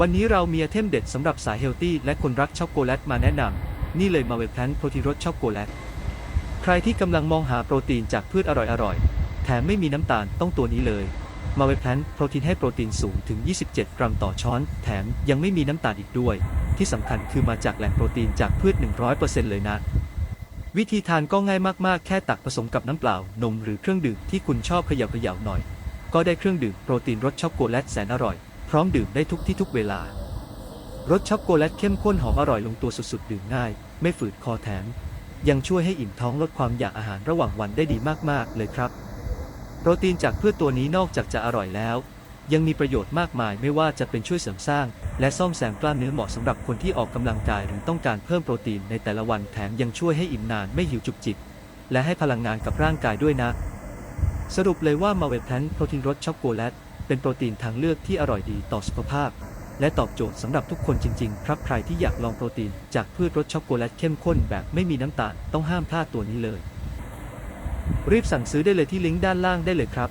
วันนี้เรามีไอเทมเด็ดสำหรับสายเฮลตี้และคนรักช็อกโกแลตมาแนะนำ นี่เลยมาเวลแพนโปรตีนรสช็อกโกแลต ใครที่กำลังมองหาโปรตีนจากพืชอร่อยๆ แถมไม่มีน้ำตาลต้องตัวนี้เลย มาเวลแพนโปรตีนให้โปรตีนสูงถึง 27 กรัมต่อช้อน แถมยังไม่มีน้ำตาลอีกด้วย ที่สำคัญคือมาจากแหล่งโปรตีนจากพืช 100%เลยนะวิธีทานก็ง่ายมากๆ แค่ตักผสมกับน้ำเปล่า นมหรือเครื่องดื่มที่คุณชอบเขย่าเขย่าหน่อย ก็ได้เครื่องดื่มโปรตีนรสช็อกโกแลตแสนอร่อย ร้อมดื่มได้ทุกที่ทุกเวลารสช็อกโกแลตเข้มข้นหอมอร่อยลงตัวสุดๆ ดื่มง่าย ไม่ฝืดคอแถม ยังช่วยให้อิ่มท้องลดความอยากอาหารระหว่างวันได้ดีมากๆ เลยครับ โปรตีนจากพืชตัวนี้นอกจากจะอร่อยแล้ว ยังมีประโยชน์มากมายไม่ว่าจะเป็นช่วยเสริมสร้าง และซ่อมแซมกล้ามเนื้อเหมาะสำหรับคนที่ออกกำลังกายหรือต้องการเพิ่มโปรตีนในแต่ละวันแถมยังช่วยให้อิ่มนานไม่หิวจุกจิกและให้พลังงานกับร่างกายด้วยนะ สรุปเลยว่ามาเวลแพนโปรตีนรสช็อกโกแลต เป็นโปรตีนทางเลือกที่อร่อยดีต่อสุขภาพ และตอบโจทย์สำหรับทุกคนจริงๆ ครับใครที่อยากลองโปรตีนจากพืชรสช็อกโกแลตเข้มข้นแบบไม่มีน้ำตาลต้องห้ามพลาดตัวนี้เลย รีบสั่งซื้อได้เลยที่ลิงก์ด้านล่างได้เลยครับ